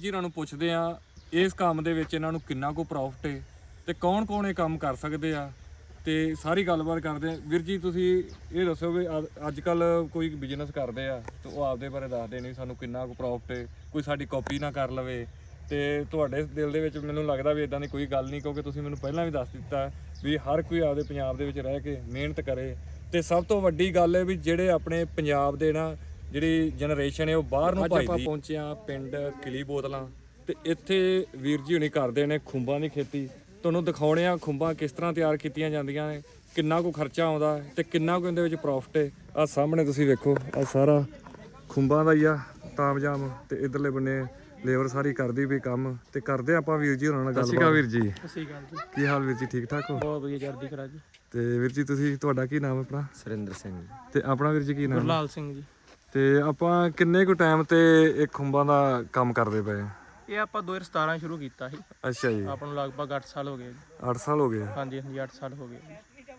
ਜੀ ਇਹਨਾਂ ਨੂੰ ਪੁੱਛਦੇ ਆ, ਇਸ ਕੰਮ ਦੇ ਵਿੱਚ ਇਹਨਾਂ ਨੂੰ ਕਿੰਨਾ ਕੁ ਪ੍ਰੋਫਿਟ ਹੈ ਤੇ ਕੌਣ ਕੌਣ ਇਹ ਕੰਮ ਕਰ ਸਕਦੇ ਆ? ਤੇ ਸਾਰੀ ਗੱਲਬਾਤ ਕਰਦੇ ਆ। ਵੀਰ ਜੀ, ਤੁਸੀਂ ਇਹ ਦੱਸੋ ਵੀ ਅੱਜ ਕੱਲ ਕੋਈ ਬਿਜ਼ਨਸ ਕਰਦੇ ਆ ਤੇ ਉਹ ਆਪਦੇ ਬਾਰੇ ਦੱਸਦੇ ਨਹੀਂ ਸਾਨੂੰ ਕਿੰਨਾ ਕੁ ਪ੍ਰੋਫਿਟ ਹੈ ਕੋਈ ਸਾਡੀ ਕਾਪੀ ਨਾ ਕਰ ਲਵੇ ਤੇ ਤੁਹਾਡੇ ਦਿਲ ਦੇ ਵਿੱਚ ਮੈਨੂੰ ਲੱਗਦਾ ਵੀ ਇਦਾਂ ਦੀ ਕੋਈ ਗੱਲ ਨਹੀਂ ਕਿਉਂਕਿ ਤੁਸੀਂ ਮੈਨੂੰ ਪਹਿਲਾਂ ਵੀ ਦੱਸ ਦਿੱਤਾ ਵੀ ਹਰ ਕੋਈ ਆਪਦੇ ਪੰਜਾਬ ਦੇ ਵਿੱਚ ਰਹਿ ਕੇ ਮਿਹਨਤ ਕਰੇ ਤੇ ਸਭ ਤੋਂ ਵੱਡੀ ਗੱਲ ਹੈ ਵੀ ਜਿਹੜੇ ਆਪਣੇ ਪੰਜਾਬ ਦੇ ਨਾ ਜਿਹੜੀ ਜਨਰੇਸ਼ਨ ਹੈ ਉਹ ਬਾਹਰ ਨੂੰ ਭਜਦੀ ਆਪਾਂ ਪਹੁੰਚੇ ਆ ਪਿੰਡ ਕਿਲੀ ਬੋਤਲਾਂ। ਤੇ ਇੱਥੇ ਵੀਰ ਜੀ ਹੁਣੀ ਕਰਦੇ ਨੇ ਖੁੰਬਾਂ ਦੀ ਖੇਤੀ। ਤੁਹਾਨੂੰ ਦਿਖਾਉਣੇ ਆ ਖੁੰਬਾਂ ਕਿਸ ਤਰ੍ਹਾਂ ਤਿਆਰ ਕੀਤੀਆਂ ਜਾਂਦੀਆਂ ਨੇ ਕਿੰਨਾ ਕੁ ਖਰਚਾ ਆਉਂਦਾ ਤੇ ਕਿੰਨਾ ਕੁ ਇਹਦੇ ਵਿੱਚ ਪ੍ਰੋਫਿਟ ਹੈ ਆ ਸਾਹਮਣੇ ਤੁਸੀਂ ਵੇਖੋ ਆ ਸਾਰਾ ਖੁੰਬਾਂ ਦਾ ਹੀ ਆ ਤਾਮਜਾਮ ਤੇ ਇਧਰਲੇ ਬੰਨੇ ਲੇਬਰ ਸਾਰੀ ਕਰਦੀ ਵੀ ਕੰਮ। ਤੇ ਕਰਦੇ ਆਪਾਂ ਵੀਰ ਜੀ ਹੋਰਾਂ ਨਾਲ ਗੱਲਬਾਤ। ਵੀਰ ਜੀ। ਸਹੀ ਗੱਲ ਜੀ। ਕੀ ਹਾਲ ਵੀਰ ਜੀ ਠੀਕ ਠਾਕ ਹੋ? ਬਹੁਤ ਵਧੀਆ ਚੜ੍ਹਦੀ ਕਰਾ ਜੀ। ਤੇ ਵੀਰ ਜੀ ਤੁਸੀਂ ਤੁਹਾਡਾ ਕੀ ਨਾਮ ਹੈ ਆਪਣਾ? ਸੁਰਿੰਦਰ ਸਿੰਘ ਤੇ ਆਪਣਾ ਵੀਰ ਜੀ ਕੀ ਨਾਮ ਹੈ? ਗੁਰਲਾਲ ਸਿੰਘ ਜੀ। ਤੇ ਆਪਾਂ ਕਿੰਨੇ ਕੁ ਟਾਈਮ ਤੇ ਇਹ ਖੁੰਬਾਂ ਦਾ ਕੰਮ ਕਰਦੇ ਪਏ? ਆ? ਇਹ ਆਪਾਂ 2017 ਸ਼ੁਰੂ ਕੀਤਾ ਸੀ। ਅੱਛਾ ਜੀ। ਆਪਾਂ ਨੂੰ ਲਗਭਗ 8 ਸਾਲ ਹੋ ਗਏ ਜੀ। 8 ਸਾਲ ਹੋ ਗਏ ਆ। ਹਾਂਜੀ ਹਾਂਜੀ 8 ਸਾਲ ਹੋ ਗਏ ਜੀ।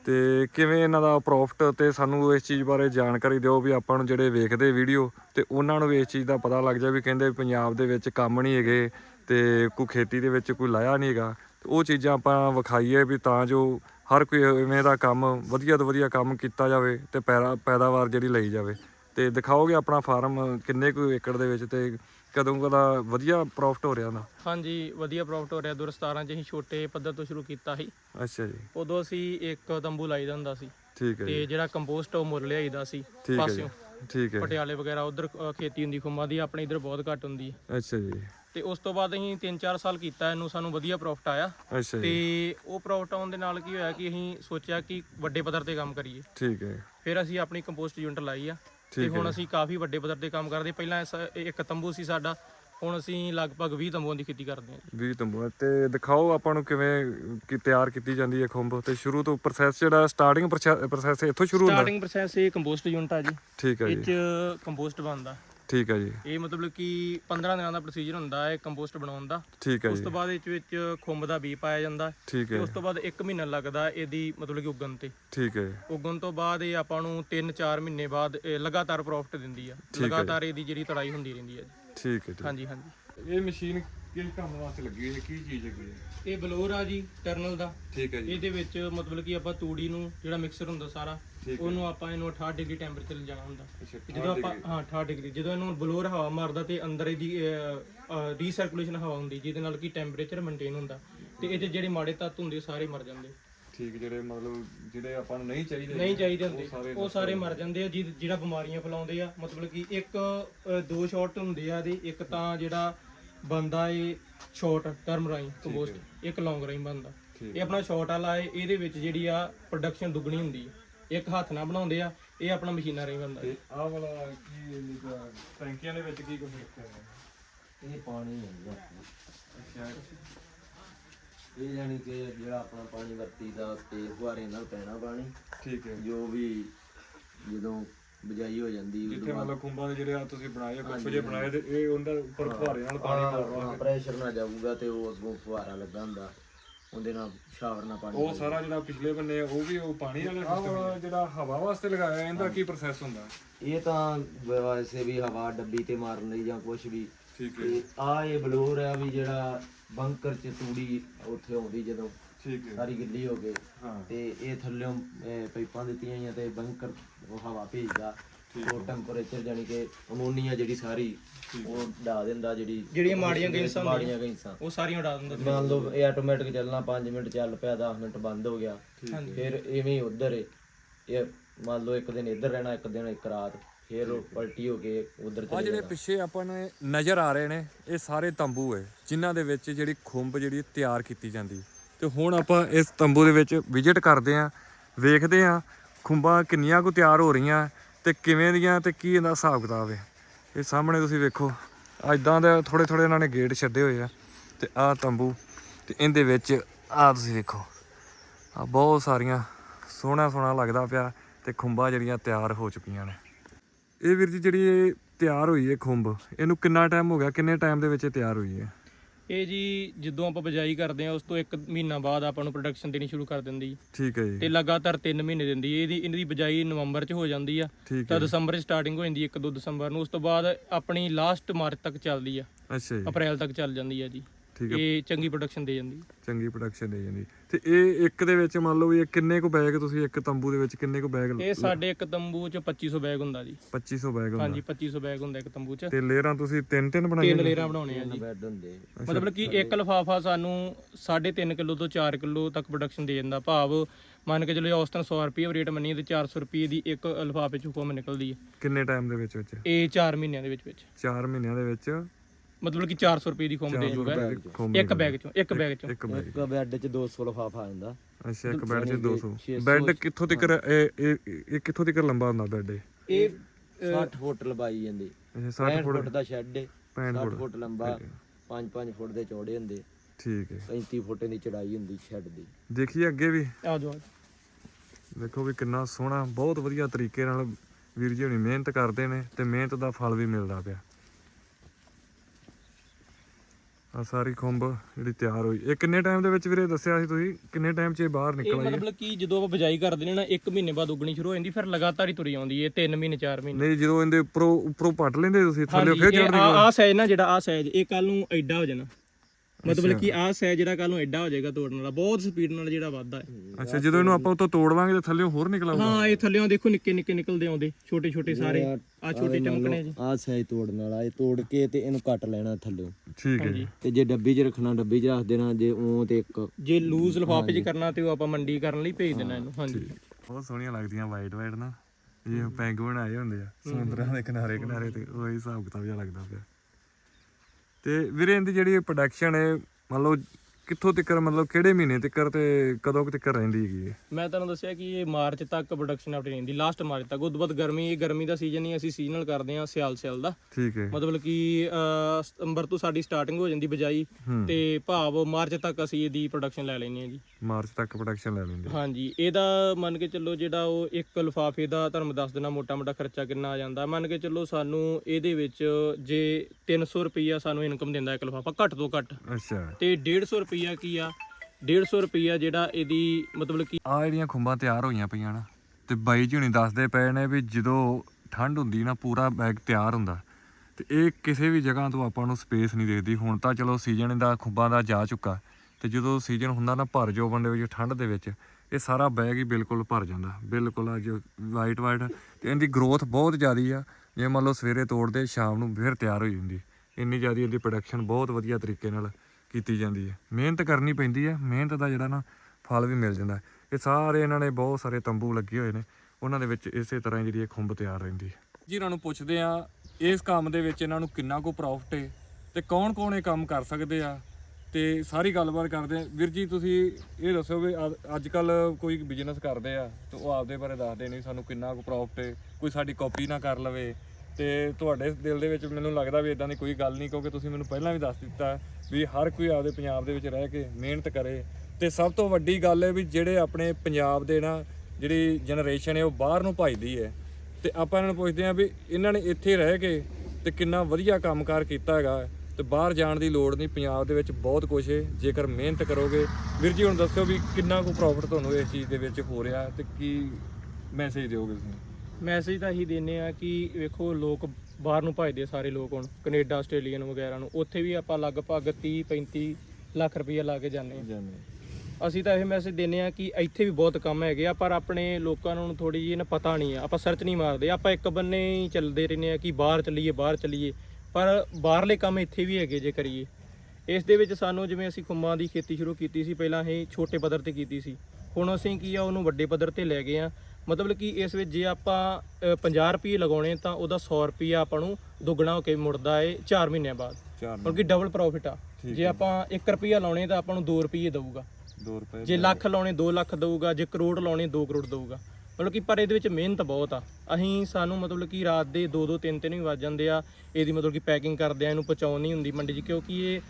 ਤੇ ਕਿਵੇਂ ਇਹਨਾਂ ਦਾ ਪ੍ਰੋਫਿਟ ਤੇ ਸਾਨੂੰ ਇਸ ਚੀਜ਼ ਬਾਰੇ ਜਾਣਕਾਰੀ ਦਿਓ ਵੀ ਆਪਾਂ ਨੂੰ ਜਿਹੜੇ ਵੇਖਦੇ ਵੀਡੀਓ ਤੇ ਉਹਨਾਂ ਨੂੰ ਵੀ ਇਸ ਚੀਜ਼ ਦਾ ਪਤਾ ਲੱਗ ਜਾਏ ਵੀ ਕਹਿੰਦੇ ਪੰਜਾਬ ਦੇ ਵਿੱਚ ਕੰਮ ਨਹੀਂ ਹੈਗੇ ਤੇ ਕੋਈ ਖੇਤੀ ਦੇ ਵਿੱਚ ਕੋਈ ਲਾਇਆ ਨਹੀਂ ਹੈਗਾ। ਤੇ ਉਹ ਚੀਜ਼ਾਂ ਆਪਾਂ ਵਿਖਾਈਏ ਵੀ ਤਾਂ ਜੋ ਹਰ ਕੋਈ ਇਵੇਂ ਦਾ ਕੰਮ ਵਧੀਆ ਤੋਂ ਵਧੀਆ ਕੰਮ ਕੀਤਾ ਜਾਵੇ ਤੇ ਪੈਰਾ- ਪੈਦਾਵਾਰ ਜਿਹੜੀ ਲਈ ਜਾਵੇ। ਤੇ ਦਿਖਾਓਗੇ ਆਪਣਾ ਫਾਰਮ ਕਿੰਨੇ ਕੁ ਏਕੜ ਦੇ ਵਿੱਚ ਤੇ ਕਦੋਂ ਕਦਾ ਵਧੀਆ ਪ੍ਰੋਫਿਟ ਹੋ ਰਿਹਾ ਉਹਦਾ ਹਾਂਜੀ ਵਧੀਆ ਪ੍ਰੋਫਿਟ ਹੋ ਰਿਹਾ। 2017 ਚ ਅਸੀਂ ਛੋਟੇ ਪੱਧਰ ਤੋਂ ਸ਼ੁਰੂ ਕੀਤਾ ਸੀ। ਅੱਛਾ ਜੀ। ਉਦੋਂ ਅਸੀਂ ਇੱਕ ਤੰਬੂ ਲਾਈਦਾ ਹੁੰਦਾ ਸੀ। ਠੀਕ ਹੈ ਤੇ ਜਿਹੜਾ ਕੰਪੋਸਟ ਉਹ ਮੁੱਲ ਲਿਆਈਦਾ ਸੀ ਪਾਸਿਓਂ। ਠੀਕ ਹੈ ਪਟਿਆਲੇ ਵਗੈਰਾ ਉਧਰ ਖੇਤੀ ਹੁੰਦੀ ਖੁੰਮਾਂ ਦੀ ਆਪਣੇ ਇਧਰ ਬਹੁਤ ਘੱਟ ਹੁੰਦੀ ਹੈ। ਅੱਛਾ ਜੀ। ਤੇ ਉਸ ਤੋਂ ਬਾਅਦ ਅਸੀਂ 3-4 ਸਾਲ ਕੀਤਾ ਇਹਨੂੰ ਸਾਨੂੰ ਵਧੀਆ ਪ੍ਰੋਫਿਟ ਆਇਆ। ਅੱਛਾ ਤੇ ਉਹ ਪ੍ਰੋਫਿਟ ਆਉਣ ਦੇ ਨਾਲ ਕੀ ਹੋਇਆ ਕਿ ਅਸੀਂ ਸੋਚਿਆ ਕਿ ਵੱਡੇ ਪੱਧਰ ਤੇ ਕੰਮ ਕਰੀਏ। ਠੀਕ ਹੈ। ਫਿਰ ਅਸੀਂ ਆਪਣੀ ਕੰਪੋਸਟ ਯੂਨਿਟ ਲਾਈ ਆ। ਤੇ ਹੁਣ ਅਸੀਂ ਕਾਫੀ ਵੱਡੇ ਪੱਧਰ ਤੇ ਕੰਮ ਕਰਦੇ ਪਹਿਲਾਂ ਇਸ- ਇੱਕ ਤੰਬੂ ਸੀ ਸਾਡਾ ਹੁਣ ਅਸੀਂ ਲਗਭਗ 20 ਤੰਬੂਆਂ ਦੀ ਖੇਤੀ ਕਰਦੇ ਹਾਂ ਜੀ। 20 ਤੰਬੂ ਤੇ ਦਿਖਾਓ ਆਪਾਂ ਨੂੰ ਕਿਵੇਂ ਕੀ ਤਿਆਰ ਕੀਤੀ ਜਾਂਦੀ ਹੈ ਖੁੰਬ ਤੇ ਸ਼ੁਰੂ ਤੋਂ ਪ੍ਰੋਸੈਸ ਜਿਹੜਾ ਸਟਾਰਟਿੰਗ ਪ੍ਰੋਸੈਸ ਇੱਥੋਂ ਸ਼ੁਰੂ ਹੁੰਦਾ? ਸਟਾਰਟਿੰਗ ਪ੍ਰੋਸੈਸ ਇਹ ਕੰਪੋਸਟ ਯੂਨਿਟ ਆ ਜੀ। ਠੀਕ ਹੈ ਇਹ ਜੀ ਚ ਕੰਪੋਸਟ ਬਣਦਾ। ਠੀਕ ਹੈ ਜੀ। ਇਹ ਮਤਲਬ ਕਿ 15 ਦਿਨਾਂ ਦਾ ਪ੍ਰੋਸੀਜਰ ਹੁੰਦਾ ਹੈ ਕੰਪੋਸਟ ਬਣਾਉਣ ਦਾ। ਠੀਕ ਹੈ ਉਸ ਜੀ। ਤੋਂ ਬਾਅਦ ਇਹ 'ਚ ਵਿੱਚ ਖੁੰਬ ਦਾ ਬੀ ਪਾਇਆ ਜਾਂਦਾ। ਹੈ। ਠੀਕ ਤੇ ਹੈ ਉਸ ਤੋਂ ਬਾਅਦ 1 ਮਹੀਨਾ ਲੱਗਦਾ ਇਹਦੀ ਮਤਲਬ ਕਿ ਉਗਣ ਤੇ। ਠੀਕ ਹੈ। ਉਗਣ ਤੋਂ ਬਾਅਦ ਇਹ ਆਪਾਂ ਨੂੰ 3-4 ਮਹੀਨੇ ਬਾਅਦ ਇਹ ਲਗਾਤਾਰ ਪ੍ਰੋਫਿਟ ਦਿੰਦੀ ਆ। ਲਗਾਤਾਰ ਇਹਦੀ ਜਿਹੜੀ ਤੜਾਈ ਹੁੰਦੀ ਰਹਿੰਦੀ ਹੈ ਜੀ। ਠੀਕ ਹੈ ਹਾਂਜੀ ਹਾਂਜੀ। ਇਹ ਮਸ਼ੀਨ ਕਿਸ ਕੰਮ ਵਾਸਤੇ ਲੱਗੀ ਹੋਈ ਹੈ? ਕੀ ਚੀਜ਼ ਹੈਗੀ ਹੈ? ਇਹ ਬਲੋਰ ਆ ਜੀ ਟਰਨਲ ਦਾ। ਠੀਕ ਹੈ ਇਹਦੇ ਵਿੱਚ ਮਤਲਬ ਕਿ ਆਪਾਂ ਤੂੜੀ ਨੂੰ ਜਿਹੜਾ ਮਿਕਸਰ ਹੁੰਦਾ ਸਾਰਾ ਉਹਨੂੰ ਆਪਾਂ ਇਹਨੂੰ 68 ਡਿਗਰੀ ਟੈਂਪਰੇਚਰ ਲਿਜਾਣਾ ਹੁੰਦਾ। ਜਦੋਂ ਆਪਾਂ ਹਾਂ 68 ਡਿਗਰੀ। ਜਦੋਂ ਇਹਨੂੰ ਬਲੋਰ ਹਵਾ ਮਾਰਦਾ ਤੇ ਅੰਦਰ ਇਹਦੀ ਰੀਸਰਕੂਲੇਸ਼ਨ ਹਵਾ ਹੁੰਦੀ ਜਿਹਦੇ ਨਾਲ ਕਿ ਟੈਂਪਰੇਚਰ ਮੇਨਟੇਨ ਹੁੰਦਾ। ਤੇ ਇਹਦੇ ਜਿਹੜੇ ਮਾੜੇ ਤੱਤ ਹੁੰਦੇ ਸਾਰੇ ਮਰ ਜਾਂਦੇ। ਠੀਕ ਜਿਹੜੇ ਮਤਲਬ ਜਿਹੜੇ ਆਪਾਂ ਨੂੰ ਨਹੀਂ ਚਾਹੀਦੇ ਨਹੀਂ ਚਾਹੀਦੇ ਹੁੰਦੇ। ਉਹ ਸਾਰੇ ਮਰ ਜਾਂਦੇ। ਆ ਜਿਹੜਾ ਬਿਮਾਰੀਆਂ ਫੈਲਾਉਂਦੇ ਆ। ਮਤਲਬ ਕਿ ਇੱਕ ਦੋ ਸ਼ਾਟ ਹੁੰਦੇ ਆ ਇਹਦੇ। ਇੱਕ ਤਾਂ ਜਿਹੜਾ ਬੰਦਾ ਇਹ ਸ਼ਾਰਟ ਟਰਮ ਰਾਈ ਕੰਪੋਸਟ ਇੱਕ ਲੌਂਗ ਰਾਈ ਬੰਦਾ ਇਹ ਆਪਣਾ ਸ਼ਾਰਟ ਵਾਲਾ ਇਹਦੇ ਵਿੱਚ ਜਿਹੜੀ ਆ ਪ੍ਰੋਡਕਸ਼ਨ ਦੁੱਗਣੀ ਹੁੰਦੀ ਹੈ ਇੱਕ ਹੱਥ ਨਾਲ ਬਣਾਉਂਦੇ ਆ ਇਹ ਆਪਣਾ ਮਸ਼ੀਨਾਂ ਰਾਈ ਬੰਦਾ ਤੇ ਆਹ ਵਾਲਾ ਕੀ ਲਿਖਿਆ ਟੈਂਕੀਆਂ ਦੇ ਵਿੱਚ ਕੀ ਕੁਝ ਰੱਖਿਆ ਹੋਇਆ? ਇਹ ਪਾਣੀ ਹੈ। ਅੱਛਾ। ਇਹ ਜਾਨੀ ਕਿ ਜਿਹੜਾ ਆਪਣਾ ਪਾਣੀ ਵਰਤੀਦਾ ਤੇ ਫੁਹਾਰੇ ਨਾਲ ਪੈਣਾ ਪਾਣੀ ਠੀਕ ਹੈ। ਜੋ ਵੀ ਜਦੋਂ ਬਜਾਈ ਹੋ ਜਾਂਦੀ ਜਿੱਥੇ ਮਤਲਬ ਖੁੰਬਾਂ ਦੇ ਜਿਹੜੇ ਆ ਤੁਸੀਂ ਬਣਾਏ ਕੁਝ ਜੇ ਬਣਾਏ ਤੇ ਇਹ ਉਹਨਾਂ ਉੱਪਰ ਫੁਹਾਰੇ ਨਾਲ ਪਾਣੀ ਮਾਰਨਾ ਪ੍ਰੈਸ਼ਰ ਨਾਲ ਜਾਊਗਾ ਤੇ ਉਹ ਅੱਗੋਂ ਫੁਹਾਰਾ ਲੱਗਾ ਹੁੰਦਾ। ਉਹਦੇ ਨਾਲ ਸ਼ਾਵਰ ਨਾਲ ਪਾਣੀ ਉਹ ਸਾਰਾ ਜਿਹੜਾ ਪਿਛਲੇ ਬੰਨੇ ਆ, ਉਹ ਵੀ ਉਹ ਪਾਣੀ ਵਾਲਾ ਸਿਸਟਮ ਜਿਹੜਾ ਹਵਾ ਵਾਸਤੇ ਲਗਾਇਆ ਇਹਦਾ ਕੀ ਪ੍ਰੋਸੈਸ ਹੁੰਦਾ? ਇਹ ਤਾਂ ਵੈਸੇ ਵੀ ਹਵਾ ਡੱਬੀ ਤੇ ਮਾਰਨ ਲਈ ਜਾਂ ਕੁਝ ਵੀ। ਠੀਕ ਹੈ। ਤੇ ਆ ਇਹ ਬਲੂਰ ਆ ਵੀ ਜਿਹੜਾ ਬੰਕਰ ਚ ਤੂੜੀ ਉੱਥੇ ਆਉਂਦੀ ਜਦੋਂ ਠੀਕ ਹੈ। ਸਾਰੀ ਗਿੱਲੀ ਹੋ ਗਈ ਹਾਂ। ਤੇ ਇਹ ਥੱਲਿਓਂ ਅਹ, ਪਾਈਪਾਂ ਦਿੱਤੀਆਂ ਹੋਈਆਂ ਤੇ ਬੰਕਰ ਉਹ ਹਵਾ ਭੇਜਦਾ। ਉਹ ਟੈਂਪਰੇਚਰ ਜਾਨੀ ਕਿ ਅਮੋਨੀਆ ਜਿਹੜੀ ਸਾਰੀ ਉਹ ਡਾ ਦਿੰਦਾ ਜਿਹੜੀ ਜਿਹੜੀਆਂ ਮਾੜੀਆਂ ਗੈਸਾਂ ਮਾੜੀਆਂ ਗੈਸਾਂ ਉਹ ਸਾਰੀਆਂ ਉਡਾ ਦਿੰਦਾ ਮੰਨ ਲਓ ਇਹ ਆਟੋਮੈਟਿਕ ਚੱਲਣਾ 5 ਮਿੰਟ ਚੱਲ ਪਿਆ 10 ਮਿੰਟ ਬੰਦ ਹੋ ਗਿਆ। ਫਿਰ ਇਵੇਂ ਹੀ ਉਧਰ ਇਹ ਮੰਨ ਲਓ ਇੱਕ ਦਿਨ ਇੱਧਰ ਰਹਿਣਾ ਇੱਕ ਦਿਨ ਇੱਕ ਰਾਤ। ਫਿਰ ਉਹ ਪਲਟੀ ਹੋ ਕੇ ਉਧਰ ਆ ਚਲੇ ਜਿਹੜੇ ਪਿੱਛੇ ਆਪਾਂ ਨੂੰ ਨਜ਼ਰ ਆ ਰਹੇ ਨੇ ਇਹ ਸਾਰੇ ਤੰਬੂ ਹੈ ਜਿਨ੍ਹਾਂ ਦੇ ਵਿੱਚ ਜਿਹੜੀ ਖੁੰਬ ਜਿਹੜੀ ਤਿਆਰ ਕੀਤੀ ਜਾਂਦੀ। ਤੇ ਹੁਣ ਆਪਾਂ ਇਸ ਤੰਬੂ ਦੇ ਵਿੱਚ ਵਿਜ਼ਿਟ ਕਰਦੇ ਆਂ ਵੇਖਦੇ ਆਂ ਖੁੰਬਾਂ ਕਿੰਨੀਆਂ ਕੁ ਤਿਆਰ ਹੋ ਰਹੀਆਂ। ਤੇ ਕਿਵੇਂ ਦੀਆਂ ਤੇ ਕੀ ਇਹਦਾ ਹਿਸਾਬ ਕਿਤਾਬ ਹੈ? ਇਹ ਸਾਹਮਣੇ ਤੁਸੀਂ ਵੇਖੋ ਐਦਾਂ ਦੇ ਥੋੜੇ ਥੋੜੇ ਇਹਨਾਂ ਨੇ ਗੇਟ ਛੱਡੇ ਹੋਏ ਆ ਤੇ ਆਹ ਤੰਬੂ ਤੇ ਇਹਦੇ ਵਿੱਚ ਆਹ ਤੁਸੀਂ ਵੇਖੋ ਆ ਬਹੁਤ ਸਾਰੀਆਂ ਸੋਹਣਾ ਸੋਹਣਾ ਲੱਗਦਾ ਪਿਆ ਤੇ ਖੁੰਬਾਂ ਜਿਹੜੀਆਂ ਤਿਆਰ ਹੋ ਚੁੱਕੀਆਂ ਨੇ। ਇਹ ਵੀਰ ਜੀ ਜਿਹੜੀ ਇਹ ਤਿਆਰ ਹੋਈ ਹੈ ਖੁੰਬ, ਇਹਨੂੰ ਕਿੰਨਾ ਟਾਈਮ ਹੋ ਗਿਆ, ਕਿੰਨੇ ਟਾਈਮ ਦੇ ਵਿੱਚ ਇਹ ਤਿਆਰ ਹੋਈ ਹੈ? ਇਹ ਜੀ ਜਦੋਂ ਆਪਾਂ ਬਜਾਈ ਕਰਦੇ ਆ ਉਸ ਤੋਂ ਇੱਕ ਮਹੀਨਾ ਬਾਅਦ ਆਪਾਂ ਨੂੰ ਪ੍ਰੋਡਕਸ਼ਨ ਦੇਣੀ ਸ਼ੁਰੂ ਕਰ ਦਿੰਦੀ ਠੀਕ ਹੈ ਜੀ। ਤੇ ਲਗਾਤਾਰ 3 ਮਹੀਨੇ ਦਿੰਦੀ। ਇਹਦੀ ਇਹਦੀ ਬਜਾਈ ਨਵੰਬਰ 'ਚ ਹੋ ਜਾਂਦੀ ਆ। ਤਾਂ ਦਸੰਬਰ 'ਚ ਸਟਾਰਟਿੰਗ ਹੋ ਜਾਂਦੀ ਹੈ 1-2 ਦਸੰਬਰ ਨੂੰ। ਉਸ ਤੋਂ ਬਾਅਦ ਆਪਣੀ ਲਾਸਟ ਮਾਰਚ ਤੱਕ ਚੱਲਦੀ ਆ। ਅੱਛਾ ਜੀ। ਅਪ੍ਰੈਲ ਤੱਕ ਚੱਲ ਜਾਂਦੀ ਹੈ ਜੀ। ਠੀਕ ਹੈ। ਇਹ ਚੰਗੀ ਪ੍ਰੋਡਕਸ਼ਨ ਦੇ ਜਾਂਦੀ। ਚੰਗੀ ਪ੍ਰੋਡਕਸ਼ਨ ਦੇ ਜਾਂਦੀ। ਤੇ ਇਹ ਇੱਕ ਦੇ ਵਿੱਚ ਮੰਨ ਲਓ ਵੀ ਇਹ ਕਿੰਨੇ ਕੁ ਬੈਗ ਤੁਸੀਂ ਇੱਕ ਤੰਬੂ ਦੇ ਵਿੱਚ ਕਿੰਨੇ ਕੁ ਬੈਗ ਇਹ ਸਾਡੇ ਇੱਕ ਤੰਬੂ 'ਚ 2500 ਬੈਗ ਹੁੰਦਾ ਜੀ। 2500 ਬੈਗ ਹੁੰਦਾ। ਹਾਂਜੀ 2500 ਬੈਗ ਹੁੰਦਾ ਇੱਕ ਤੰਬੂ 'ਚ। ਤੇ ਲੇਅਰਾਂ ਤੁਸੀਂ ਤਿੰਨ ਤਿੰਨ ਬਣਾਈਆਂ ਤਿੰਨ ਲੇਅਰਾਂ ਬਣਾਉਣੇ ਆ ਜੀ। ਬੈੱਡ ਹੁੰਦੇ। ਮਤਲਬ ਕਿ ਇੱਕ ਲਫਾਫਾ ਸਾਨੂੰ 3.5 ਕਿਲੋ ਤੋਂ 4 ਕਿਲੋ ਤੱਕ ਪ੍ਰੋਡਕਸ਼ਨ ਦੇ ਜਾਂਦਾ। ਭਾਵ ਮੰਨ ਕੇ ਚਲੋ ਔਸਤਨ 100 ਰੁਪਏ ਰੇਟ ਮੰਨੀਏ ਤੇ 400 ਰੁਪਏ ਦੀ ਇੱਕ ਲਫਾਫੇ 'ਚ ਹੁਕਮ ਨਿਕਲਦੀ ਹੈ। ਕਿੰਨੇ ਟਾਈਮ ਦੇ ਵਿੱਚ ਵਿੱਚ? ਇਹ 4 ਮਹੀਨਿਆਂ ਦੇ ਵਿੱਚ ਵਿੱਚ। 4 ਮਹੀਨਿਆਂ ਦੇ ਵਿੱਚ। ਮਤਲਬ ਕਿ 400 ਰੁਪਏ ਦੀ ਖੁੰਮ ਦੇ ਜੂਗਾ। ਇੱਕ ਬੈਗ 'ਚੋਂ ਇੱਕ ਬੈਗ 'ਚੋਂ। ਇੱਕ ਬੈਗ। ਇੱਕ ਬੈੱਡ 'ਚ 200 ਲਫਾਫਾ ਆ ਜਾਂਦਾ ਅੱਛਾ ਇੱਕ ਬੈਡ 'ਚ 200 ਛੇ ਸੌ ਬੈੱਡ ਕਿੱਥੋਂ ਤੱਕ ਇਹ ਇਹ ਇਹ ਕਿੱਥੋਂ ਤੱਕ ਲੰਬਾ ਹੁੰਦਾ ਬੈੱਡ ਇਹ? ਇਹ 60 ਫੁੱਟ ਲੰਬਾਈ ਜਾਂਦੀ ਅੱਛਾ 60 60 ਫੁੱਟ ਦਾ ਸ਼ੈੱਡ 65 60 ਫੁੱਟ। ਫੁੱਟ ਲੰਬਾ 5-5 ਫੁੱਟ ਦੇ ਚੌੜੇ ਹੁੰਦੇ। ਠੀਕ ਹੈ। 35 ਫੁੱਟ ਦੀ ਚੜਾਈ ਹੁੰਦੀ ਸ਼ੈੱਡ ਦੀ। ਦੇਖੀਏ ਅੱਗੇ ਵੀ। ਆ ਜਾਓ। ਦੇਖੋ ਵੀ ਕਿੰਨਾ ਸੋਹਣਾ ਬਹੁਤ ਵਧੀਆ ਤਰੀਕੇ ਨਾਲ ਵੀਰ ਜੀ ਹੁਣੀ ਮਿਹਨਤ ਕਰਦੇ ਨੇ ਤੇ ਮਿਹਨਤ ਦਾ ਫਲ ਵੀ ਮਿਲਦਾ ਪਿਆ। ਆ ਸਾਰੀ ਖੁੰਬ ਜਿਹੜੀ ਤਿਆਰ ਹੋਈ। ਇਹ ਕਿੰਨੇ ਟਾਈਮ ਦੇ ਵਿੱਚ ਵੀਰੇ ਦੱਸਿਆ ਸੀ ਤੁਸੀਂ? ਕਿੰਨੇ ਟਾਈਮ 'ਚ ਇਹ ਬਾਹਰ ਇਹ ਨਿਕਲ ਆਈ ਹੈ? ਮਤਲਬ ਕਿ ਜਦੋਂ ਆਪਾਂ ਬਜਾਈ ਕਰਦੇ ਨੇ ਨਾ 1 ਮਹੀਨੇ ਬਾਅਦ ਉਗਣੀ ਸ਼ੁਰੂ ਹੋ ਜਾਂਦੀ ਫਿਰ ਲਗਾਤਾਰ ਹੀ ਤੁਰੀ ਆਉਂਦੀ ਹੈ 3 ਮਹੀਨੇ 4 ਮਹੀਨੇ। ਨਹੀਂ ਜਦੋਂ ਇਹਦੇ ਉੱਪਰੋਂ ਉੱਪਰੋਂ ਪੱਟ ਲੈਂਦੇ ਤੁਸੀਂ ਥੱਲੇ ਹਾਂਜੀ ਫਿਰ ਇਹ ਆ ਆ ਸਾਈਜ਼ ਨਾ ਜਿਹੜਾ ਆ ਸਾਈਜ਼ ਇਹ ਕੱਲ ਨੂੰ ਐਡਾ ਹੋ ਜਾਣਾ। ਮਤਲਬ ਕਿ ਆ ਸਾਈਜ਼ ਜਿਹੜਾ ਕੱਲ ਨੂੰ ਐਡਾ ਹੋ ਜਾਏਗਾ ਤੋੜਨ ਵਾਲਾ ਬਹੁਤ ਸਪੀਡ ਨਾਲ ਜਿਹੜਾ ਵੱਧਦਾ ਹੈ। ਅੱਛਾ ਜਦੋਂ ਇਹਨੂੰ ਆਪਾਂ ਉੱਤੋਂ ਤੋੜਵਾਂਗੇ ਤੇ ਥੱਲੇ ਹੋਰ ਨਿਕਲ ਆਊਗਾ? ਹਾਂ ਇਹ ਥੱਲੇੋਂ ਦੇਖੋ ਨਿੱਕੇ ਨਿੱਕੇ ਨਿਕਲਦੇ ਆਉਂਦੇ ਛੋਟੇ ਛੋਟੇ ਸਾਰੇ। ਆ ਛੋਟੇ ਚਮਕਣੇ ਜੀ ਆਹ ਸਾਈਜ਼ ਤੋੜਨ ਵਾਲਾ ਇਹ ਤੋੜ ਕੇ ਤੇ ਇਹਨੂੰ ਕੱਟ ਲੈਣਾ ਥੱਲੇ। ਠੀਕ ਹੈ ਜੀ। ਤੇ ਜੇ ਡੱਬੀ 'ਚ ਰੱਖਣਾ ਡੱਬੀ 'ਚ ਰੱਖ ਦੇਣਾ ਜੇ ਉਹ ਤੇ ਇੱਕ ਜੇ ਲੂਜ਼ ਲਿਫਾਫੇ 'ਚ ਕਰਨਾ ਤੇ ਉਹ ਆਪਾਂ ਮੰਡੀ ਕਰਨ ਲਈ ਭੇਜ ਦੇਣਾ ਇਹਨੂੰ ਹਾਂਜੀ। ਬਹੁਤ ਸੋਹਣੀਆਂ ਲੱਗਦੀਆਂ ਵਾਈਟ ਵਾਈਟ ਨਾ। ਇਹ ਪੈਂਗੂਇਨ ਆਏ ਹੁੰਦੇ ਆ ਸਮੁੰਦਰਾਂ ਦੇ ਕਿਨਾਰੇ ਕਿਨਾਰੇ ਤੇ ਉਹ ਹਿਸਾਬ ਕਿਤਾਬ ਜਿਹਾ ਲੱਗਦਾ ਪਿਆ। ਤੇ ਵੀਰੇ ਇਹਦੀ ਜਿਹੜੀ ਪ੍ਰੋਡਕਸ਼ਨ ਹੈ ਮੰਨ ਲਓ ਕਿੱਥੋਂ ਤੱਕ ਮਤਲਬ ਕਿਹੜੇ ਮਹੀਨੇ ਤੱਕ ਤੇ ਕਦੋਂ ਤੱਕ ਰਹਿੰਦੀ ਹੈਗੀ ਇਹ? ਮੈਂ ਤੁਹਾਨੂੰ ਦੱਸਿਆ ਕਿ ਇਹ ਮਾਰਚ ਤੱਕ ਪ੍ਰੋਡਕਸ਼ਨ ਆਪਣੀ ਰਹਿੰਦੀ ਲਾਸਟ ਮਾਰਚ ਤੱਕ। ਤੋਂ ਬਾਅਦ ਗਰਮੀ ਇਹ ਗਰਮੀ ਦਾ ਸੀਜ਼ਨ ਨਹੀਂ ਅਸੀਂ ਸੀਜ਼ਨਲ ਕਰਦੇ ਹਾਂ ਸਿਆਲ ਸਿਆਲ ਦਾ। ਠੀਕ ਹੈ। ਮਤਲਬ ਕਿ ਅਹ, ਸਤੰਬਰ ਤੋਂ ਸਾਡੀ ਸਟਾਰਟਿੰਗ ਹੋ ਜਾਂਦੀ ਬਜਾਈ ਹੂੰ। ਤੇ ਭਾਵ ਮਾਰਚ ਤੱਕ ਅਸੀਂ ਇਹਦੀ ਪ੍ਰੋਡਕਸ਼ਨ ਲੈ ਲੈਣੀ ਹੈ ਜੀ। ਮਾਰਚ ਤੱਕ ਪ੍ਰੋਡਕਸ਼ਨ ਲੈ ਲੈਂਦੇ ਹਾਂਜੀ ਇਹਦਾ ਮੰਨ ਕੇ ਚੱਲੋ ਜਿਹੜਾ ਉਹ ਇੱਕ ਲਿਫਾਫੇ ਦਾ ਤੁਹਾਨੂੰ ਦੱਸ ਦੇਣਾ ਮੋਟਾ ਮੋਟਾ ਖਰਚਾ ਕਿੰਨਾ ਆ ਜਾਂਦਾ। ਮੰਨ ਕੇ ਚੱਲੋ ਸਾਨੂੰ ਇਹਦੇ ਵਿੱਚ ਜੇ 300 ਰੁਪਈਆ ਸਾਨੂੰ ਇਨਕਮ ਦਿੰਦਾ ਇੱਕ ਲਿਫਾਫਾ ਘੱਟ ਤੋਂ ਘੱਟ। ਅੱਛਾ। ਤੇ 150 ਰੁਪਈਆ ਰੁਪਈਆ ਕੀ ਆ? 150 ਰੁਪਈਆ ਜਿਹੜਾ ਇਹਦੀ ਮਤਲਬ ਕਿ ਆ ਜਿਹੜੀਆਂ ਖੁੰਬਾਂ ਤਿਆਰ ਹੋਈਆਂ ਪਈਆਂ ਨਾ, ਤੇ ਬਾਈ ਜੀ ਹੁਣੀ ਦੱਸਦੇ ਪਏ ਨੇ ਵੀ ਜਦੋਂ ਠੰਡ ਹੁੰਦੀ ਨਾ, ਪੂਰਾ ਬੈਗ ਤਿਆਰ ਹੁੰਦਾ। ਤੇ ਇਹ ਕਿਸੇ ਵੀ ਜਗ੍ਹਾ ਤੋਂ ਆਪਾਂ ਨੂੰ ਸਪੇਸ ਨਹੀਂ ਦੇਖਦੀ। ਹੁਣ ਤਾਂ ਚਲੋ ਸੀਜ਼ਨ ਦਾ, ਖੁੰਬਾਂ ਦਾ ਜਾ ਚੁੱਕਾ। ਤੇ ਜਦੋਂ ਸੀਜ਼ਨ ਹੁੰਦਾ ਨਾ ਭਰ ਜੋਬਨ ਦੇ ਵਿੱਚ, ਠੰਡ ਦੇ ਵਿੱਚ, ਇਹ ਸਾਰਾ ਬੈਗ ਹੀ ਬਿਲਕੁਲ ਭਰ ਜਾਂਦਾ। ਬਿਲਕੁਲ ਆ ਜੋ ਵਾਈਟ ਵਾਈਟ ਤੇ ਇਹਦੀ ਗਰੋਥ ਬਹੁਤ ਜ਼ਿਆਦੀ ਆ। ਜੇ ਮੰਨ ਲਓ ਸਵੇਰੇ ਤੋੜਦੇ, ਸ਼ਾਮ ਨੂੰ ਫਿਰ ਤਿਆਰ ਹੋ ਜਾਂਦੀ। ਇੰਨੀ ਜ਼ਿਆਦੀ ਇਹਦੀ ਪ੍ਰੋਡਕਸ਼ਨ ਬਹੁਤ ਵਧੀਆ ਤਰੀਕੇ ਨਾਲ ਕੀਤੀ ਜਾਂਦੀ ਹੈ। ਮਿਹਨਤ ਕਰਨੀ ਪੈਂਦੀ ਹੈ। ਮਿਹਨਤ ਦਾ ਜਿਹੜਾ ਨਾ ਫਲ ਵੀ ਮਿਲ ਜਾਂਦਾ ਇਹ ਸਾਰੇ ਇਹਨਾਂ ਨੇ ਬਹੁਤ ਸਾਰੇ ਤੰਬੂ ਲੱਗੇ ਹੋਏ ਨੇ। ਉਹਨਾਂ ਦੇ ਵਿੱਚ ਇਸੇ ਤਰ੍ਹਾਂ ਹੀ ਜਿਹੜੀ ਇਹ ਖੁੰਬ ਤਿਆਰ ਰਹਿੰਦੀ ਹੈ। ਜੀ, ਇਹਨਾਂ ਨੂੰ ਪੁੱਛਦੇ ਆ ਇਸ ਕੰਮ ਦੇ ਵਿੱਚ ਇਹਨਾਂ ਨੂੰ ਕਿੰਨਾ ਕੁ ਪ੍ਰੋਫਿਟ ਹੈ ਤੇ ਕੌਣ ਕੌਣ ਇਹ ਕੰਮ ਕਰ ਸਕਦੇ ਆ? ਤੇ ਸਾਰੀ ਗੱਲਬਾਤ ਕਰਦੇ ਆ ਵੀਰ ਜੀ, ਤੁਸੀਂ ਇਹ ਦੱਸੋ ਵੀ ਅੱਜ ਕੱਲ ਕੋਈ ਬਿਜ਼ਨਸ ਕਰਦੇ ਆ ਤੇ ਉਹ ਆਪਦੇ ਬਾਰੇ ਦੱਸਦੇ ਨਹੀਂ ਸਾਨੂੰ ਕਿੰਨਾ ਕੁ ਪ੍ਰੋਫਿਟ ਹੈ। ਕੋਈ ਸਾਡੀ ਕਾਪੀ ਨਾ ਕਰ ਲਵੇ। ਤੇ ਤੁਹਾਡੇ ਦਿਲ ਦੇ ਵਿੱਚ ਮੈਨੂੰ ਲੱਗਦਾ ਵੀ ਇਦਾਂ ਦੀ ਕੋਈ ਗੱਲ ਨਹੀਂ, ਕਿਉਂਕਿ ਤੁਸੀਂ ਮੈਨੂੰ ਪਹਿਲਾਂ ਵੀ ਦੱਸ ਦਿੱਤਾ ਵੀ ਹਰ ਕੋਈ ਆਪਦੇ ਪੰਜਾਬ ਦੇ ਵਿੱਚ ਰਹਿ ਕੇ ਮਿਹਨਤ ਕਰੇ। ਤੇ ਸਭ ਤੋਂ ਵੱਡੀ ਗੱਲ ਹੈ ਵੀ ਜਿਹੜੇ ਆਪਣੇ ਪੰਜਾਬ ਦੇ ਨਾ ਜਿਹੜੀ ਜਨਰੇਸ਼ਨ ਹੈ ਉਹ ਬਾਹਰ ਨੂੰ ਭਜਦੀ ਹੈ। ਤੇ ਆਪਾਂ ਇਹਨਾਂ ਨੂੰ ਪੁੱਛਦੇ ਹਾਂ ਵੀ ਇਹਨਾਂ ਨੇ ਇੱਥੇ ਰਹਿ ਕੇ ਤੇ ਕਿੰਨਾ ਵਧੀਆ ਕੰਮਕਾਰ ਕੀਤਾ ਹੈਗਾ। ਤੇ ਬਾਹਰ ਜਾਣ ਦੀ ਲੋੜ ਨਹੀਂ, ਪੰਜਾਬ ਦੇ ਵਿੱਚ ਬਹੁਤ ਕੁਝ ਹੈ। ਜੇਕਰ ਮਿਹਨਤ ਕਰੋਗੇ, ਵੀਰ ਜੀ ਹੁਣ ਦੱਸਿਓ ਵੀ ਕਿੰਨਾ ਕੁ ਪ੍ਰੋਫਿਟ ਤੁਹਾਨੂੰ ਇਸ ਚੀਜ਼ ਦੇ ਵਿੱਚ ਹੋ ਰਿਹਾ ਤੇ ਕੀ ਮੈਸੇਜ ਦਿਓਗੇ ਤੁਸੀਂ? ਮੈਸੇਜ ਤਾਂ ਇਹੀ ਦਿੰਨੇ ਆ ਕਿ ਵੇਖੋ, ਲੋਕ ਬਾਹਰ ਨੂੰ ਭਜਦੇ ਸਾਰੇ ਲੋਕ ਹੁਣ ਕੈਨੇਡਾ ਆਸਟ੍ਰੇਲੀਅਨ ਵਗੈਰਾ ਨੂੰ। ਉੱਥੇ ਵੀ ਆਪਾਂ ਲਗਭਗ 30 35 ਲੱਖ ਰੁਪਈਆ ਲਾ ਕੇ ਜਾਂਦੇ ਆ ਅਸੀਂ ਤਾਂ ਇਹ ਮੈਸੇਜ ਦਿੰਨੇ ਆ ਕਿ ਇੱਥੇ ਵੀ ਬਹੁਤ ਕੰਮ ਹੈਗੇ ਆ ਪਰ ਆਪਣੇ ਲੋਕਾਂ ਨੂੰ ਥੋੜੀ ਜਿਹੀ ਨਾ ਪਤਾ ਨਹੀਂ ਆ। ਆਪਾਂ ਸਰਚ ਨਹੀਂ ਮਾਰਦੇ। ਆਪਾਂ ਇੱਕ ਬੰਨੇ ਹੀ ਚੱਲਦੇ ਰਹਿੰਦੇ ਆ ਕਿ ਬਾਹਰ ਚੱਲੀਏ ਬਾਹਰ ਚੱਲੀਏ। ਪਰ ਬਾਹਰਲੇ ਕੰਮ ਇੱਥੇ ਵੀ ਹੈਗੇ ਜੇ ਕਰੀਏ। ਇਸ ਦੇ ਵਿੱਚ ਸਾਨੂੰ ਜਿਵੇਂ ਅਸੀਂ ਖੁੰਬਾਂ ਦੀ ਖੇਤੀ ਸ਼ੁਰੂ ਕੀਤੀ ਸੀ ਪਹਿਲਾਂ ਇਹ ਛੋਟੇ ਪੱਧਰ ਤੇ ਕੀਤੀ ਸੀ। ਹੁਣ ਅਸੀਂ ਕੀ ਆ ਉਹਨੂੰ ਵੱਡੇ ਪੱਧਰ ਤੇ ਲੈ ਗਏ ਆ ਮਤਲਬ ਕਿ ਇਸ ਵਿੱਚ ਜੇ ਆਪਾਂ ਅ, 50 ਰੁਪਏ ਲਗਾਉਣੇ ਤਾਂ ਉਹਦਾ 100 ਰੁਪਏ ਆਪਾਂ ਨੂੰ ਦੁੱਗਣਾ ਹੋ ਕੇ ਮੁੜਦਾ ਏ 4 ਮਹੀਨਿਆਂ ਬਾਅਦ। ਚਾਰ ਕਿਉਂਕਿ ਡਬਲ ਪ੍ਰੋਫਿਟ ਆ। ਜੇ ਆਪਾਂ 1 ਰੁਪਿਆ ਲਾਉਣੇ ਤਾਂ ਆਪਾਂ ਨੂੰ 2 ਰੁਪਏ ਦਊਗਾ। 2 ਰੁਪਏ ਜੇ ਲੱਖ ਲਾਉਣੇ 2 ਲੱਖ ਦਊਗਾ। ਜੇ ਕਰੋੜ ਲਾਉਣੇ 2 ਕਰੋੜ ਦਊਗਾ। ਮਤਲਬ ਕਿ ਪਰ ਇਹਦੇ ਵਿੱਚ ਮਿਹਨਤ ਬਹੁਤ ਆ। ਅਸੀਂ ਸਾਨੂੰ ਮਤਲਬ ਕਿ ਰਾਤ ਦੇ 2 2 3 3 ਵੀ ਵੱਜ ਜਾਂਦੇ ਆ। ਇਹਦੀ ਮਤਲਬ ਕਿ ਪੈਕਿੰਗ ਕਰਦੇ ਆ ਇਹਨੂੰ ਪਹੁੰਚਾਉਣ ਨਹੀਂ ਹੁੰਦੀ ਮੰਡੀ 'ਚ ਕਿਉਂਕਿ ਇਹ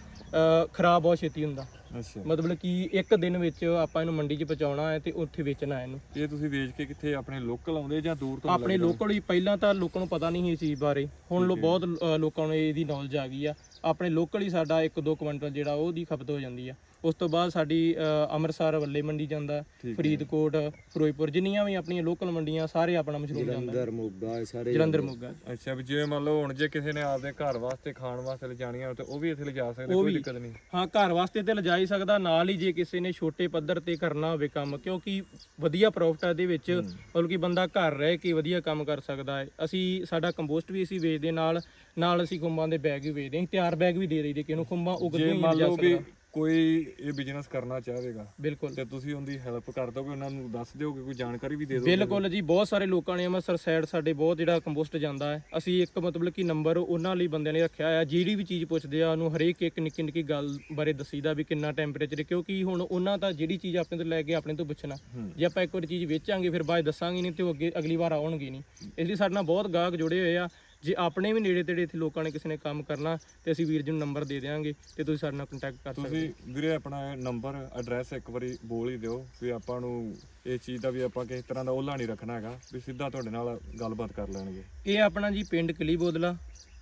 ਖਰਾਬ ਬਹੁਤ ਛੇਤੀ ਹੁੰਦਾ। ਅੱਛਾ। ਮਤਲਬ ਕਿ ਇੱਕ ਦਿਨ ਵਿੱਚ ਆਪਾਂ ਇਹਨੂੰ ਮੰਡੀ 'ਚ ਪਹੁੰਚਾਉਣਾ ਹੈ ਤੇ ਉੱਥੇ ਵੇਚਣਾ ਹੈ ਇਹਨੂੰ। ਇਹ ਤੁਸੀਂ ਵੇਚ ਕੇ ਕਿੱਥੇ ਆਪਣੇ ਲੋਕਲ ਆਉਂਦੇ ਜਾਂ ਦੂਰ ਤੋਂ ਆਪਣੇ ਲੋਕਲ ਹੀ ਪਹਿਲਾਂ ਤਾਂ ਲੋਕਾਂ ਨੂੰ ਪਤਾ ਨਹੀਂ ਸੀ ਇਸ ਚੀਜ਼ ਬਾਰੇ। ਹੁਣ ਲੋ ਬਹੁਤ ਲੋਕਾਂ ਨੂੰ ਇਹਦੀ ਨੌਲੇਜ ਆ ਗਈ ਆ। ਆਪਣੇ ਲੋਕਲ ਹੀ ਸਾਡਾ 1-2 ਕੁਇੰਟਲ ਜਿਹੜਾ ਉਹਦੀ ਖਪਤ ਹੋ ਜਾਂਦੀ ਆ। ਉਸ ਤੋਂ ਬਾਅਦ ਸਾਡੀ ਅ, ਅੰਮ੍ਰਿਤਸਰ ਵੱਲੇ ਮੰਡੀ ਜਾਂਦਾ ਫਰੀਦਕੋਟ ਫਿਰੋਜ਼ਪੁਰ ਜਿੰਨੀਆਂ ਵੀ ਆਪਣੀਆਂ ਲੋਕਲ ਮੰਡੀਆਂ ਸਾਰੇ ਆਪਣਾ ਮਸ਼ਰੂਮ ਜਾਂਦਾ। ਮੋਗਾ ਇਹ ਸਾਰੇ ਜਲੰਧਰ ਮੋਗਾ। ਅੱਛਾ ਵੀ ਜਿਵੇਂ ਮੰਨ ਲਓ ਹੁਣ ਜੇ ਕਿਸੇ ਨੇ ਆਪਦੇ ਘਰ ਵਾਸਤੇ ਖਾਣ ਵਾਸਤੇ ਲਿਜਾਣੀਆਂ ਹੋਣ ਤੇ ਉਹ ਵੀ ਇੱਥੇ ਲਿਜਾ ਸਕਦੇ ਕੋਈ ਦਿੱਕਤ ਨਹੀਂ। ਹਾਂ ਘਰ ਵਾਸਤੇ ਤੇ ਲਿਜਾ ਹੀ ਸਕਦਾ ਨਾਲ ਹੀ ਜੇ ਕਿਸੇ ਨੇ ਛੋਟੇ ਪੱਧਰ ਤੇ ਕਰਨਾ ਹੋਵੇ ਕੰਮ ਕਿਉਂਕਿ ਵਧੀਆ ਪ੍ਰੋਫਿਟ ਹੈ ਇਹਦੇ ਵਿੱਚ ਮਤਲਬ ਕਿ ਬੰਦਾ ਘਰ ਰਹਿ ਕੇ ਵਧੀਆ ਕੰਮ ਕਰ ਸਕਦਾ ਹੈ। ਅਸੀਂ ਸਾਡਾ ਕੰਪੋਸਟ ਵੀ ਅਸੀਂ ਵੇਚਦੇ ਨਾਲ ਨਾਲ ਅਸੀਂ ਖੁੰਬਾਂ ਦੇ ਬੈਗ ਵੀ ਵੇਚਦੇ ਹਾਂ ਤਿਆਰ ਬੈਗ ਵੀ ਦੇ ਦਈਦੇ ਕਿ ਇਹਨੂੰ ਖੁੰਬਾਂ ਜੇ ਉਗਦੀਆਂ ਹੀ ਮੰਨ ਲਿਜਾ ਲਓ ਵੀ ਸਕਦਾ। ਕੋਈ ਇਹ ਬਿਜ਼ਨਸ ਕਰਨਾ ਚਾਹੇਗਾ ਬਿਲਕੁਲ। ਤੇ ਤੁਸੀਂ ਉਹਦੀ ਹੈਲਪ ਕਰ ਦੋਗੇ ਉਹਨਾਂ ਨੂੰ ਦੱਸ ਦਿਓਗੇ ਕੋਈ ਜਾਣਕਾਰੀ ਵੀ ਦੇ ਦਿਓ ਬਿਲਕੁਲ ਜੀ ਬਹੁਤ ਸਾਰੇ ਲੋਕਾਂ ਨੇ ਅੰਮ੍ਰਿਤਸਰ ਸਾਈਡ ਸਾਡੇ ਬਹੁਤ ਜਿਹੜਾ ਕੰਪੋਸਟ ਜਾਂਦਾ ਹੈ। ਅਸੀਂ ਇੱਕ ਮਤਲਬ ਕਿ ਨੰਬਰ ਉਹਨਾਂ ਲਈ ਬੰਦਿਆਂ ਨੇ ਰੱਖਿਆ ਹੋਇਆ ਜਿਹੜੀ ਵੀ ਚੀਜ਼ ਪੁੱਛਦੇ ਆ ਉਹਨੂੰ ਹਰੇਕ ਇੱਕ ਨਿੱਕੀ ਨਿੱਕੀ ਗੱਲ ਬਾਰੇ ਦੱਸੀਦਾ ਵੀ ਕਿੰਨਾ ਟੈਂਪਰੇਚਰ ਕਿਉਂਕਿ ਹੁਣ ਉਹਨਾਂ ਤਾਂ ਜਿਹੜੀ ਚੀਜ਼ ਆਪਣੇ ਤੋਂ ਲੈ ਕੇ ਆਪਣੇ ਤੋਂ ਪੁੱਛਣਾ। ਜੇ ਆਪਾਂ ਇੱਕ ਵਾਰ ਚੀਜ਼ ਵੇਚਾਂਗੇ ਫਿਰ ਬਾਅਦ ਦੱਸਾਂਗੇ ਨਹੀਂ ਤੇ ਉਹ ਅੱਗੇ ਅਗਲੀ ਵਾਰ ਆਉਣਗੇ ਨਹੀਂ। ਇਸ ਲਈ ਸਾਡੇ ਨਾਲ ਬਹੁਤ ਗਾਹਕ ਜੁੜੇ ਹੋਏ ਆ। ਜੇ ਆਪਣੇ ਵੀ ਨੇੜੇ ਤੇੜੇ ਇੱਥੇ ਲੋਕਾਂ ਨੇ ਕਿਸੇ ਨੇ ਕੰਮ ਕਰਨਾ ਤੇ ਅਸੀਂ ਵੀਰ ਜੀ ਨੂੰ ਨੰਬਰ ਦੇ ਦੇਵਾਂਗੇ ਤੇ ਤੁਸੀਂ ਸਾਡੇ ਨਾਲ ਕੰਟੈਕਟ ਕਰ ਸਕਦੇ ਤੁਸੀਂ ਵੀਰੇ ਆਪਣਾ ਨੰਬਰ ਐਡਰੈਸ ਇੱਕ ਵਾਰੀ ਬੋਲ ਹੀ ਦਿਓ ਵੀ ਆਪਾਂ ਨੂੰ ਇਹ ਚੀਜ਼ ਦਾ ਵੀ ਆਪਾਂ ਕਿਸੇ ਤਰ੍ਹਾਂ ਦਾ ਓਲਾ ਨਹੀਂ ਰੱਖਣਾ ਹੈਗਾ ਵੀ ਸਿੱਧਾ ਤੁਹਾਡੇ ਨਾਲ ਗੱਲਬਾਤ ਕਰ ਲੈਣਗੇ। ਇਹ ਆਪਣਾ ਜੀ ਪਿੰਡ ਕਲੀ ਬੋਦਲਾ